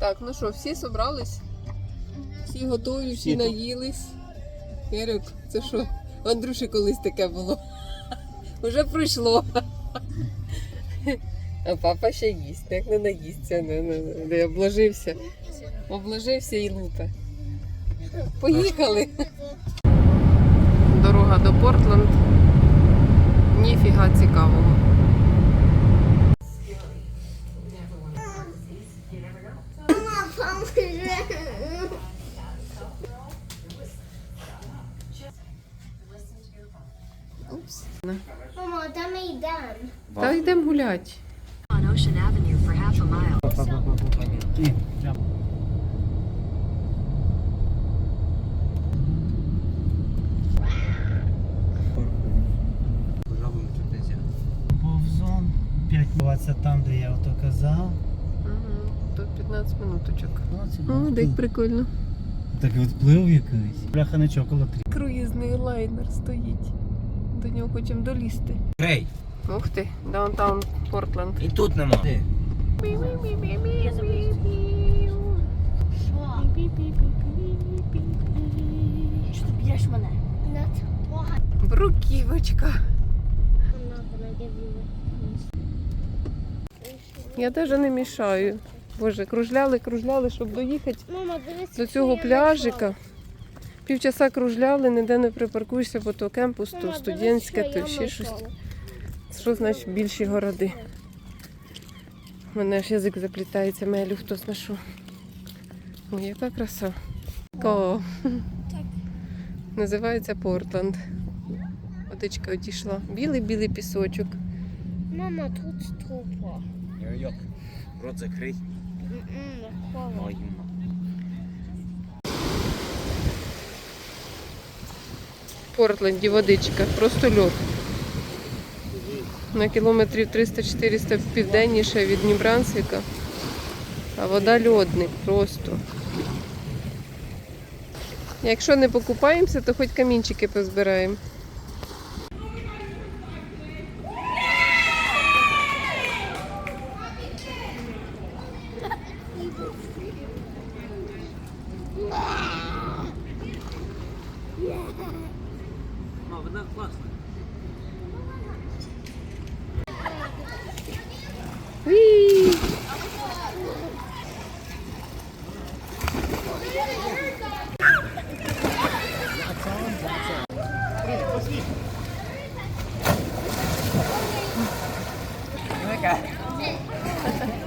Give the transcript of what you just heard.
Так, ну що, всі зібрались? Всі готові, всі, Всі наїлись. Ярик, це що? Андрюші колись таке було. Уже пройшло. А папа ще їсть, як не наїсться, не, не, не обложився. Обложився і лупе. Поїхали. Дорога до Портленд. Ніфіга цікавого. Упс. Мамо, там ми йдемо. Та йдемо гуляти. on Ocean Avenue for half a mile. Ні, прямо. Повзом 5 це там, де я ото казав. Тут 15 минуточок. Ну, О, дик прикольно. Так от плив якийсь. Бляха не чокола три. Круїзний лайнер стоїть. До нього хочемо долізти. Грей, Ух ти, даунтаун Портленд. і тут нема. Ти. Що? Що ти б'єш мене? Бруківочка. Я навіть не мішаю. Боже, кружляли, кружляли, щоб доїхати Мама, дивись. до цього пляжика. Півчаса кружляли, ніде не припаркуєшся, бо то кемпус, то студентське, то ще щось. Що значить більші городи? У мене ж язик заплітається, мелю хто зна що. Ой, яка краса. О. Називається Портленд. Водичка одійшла. Білий-білий пісочок. Мама, тут ступа. Йок, рот закрий. Ой, В Портленді водичка, просто льод. На кілометрів 300-400 південніше від Нібрансвіка. А вода льодник просто. Якщо не покупаємося, то хоч камінчики позбираємо. Вода класна. Ві! Мама,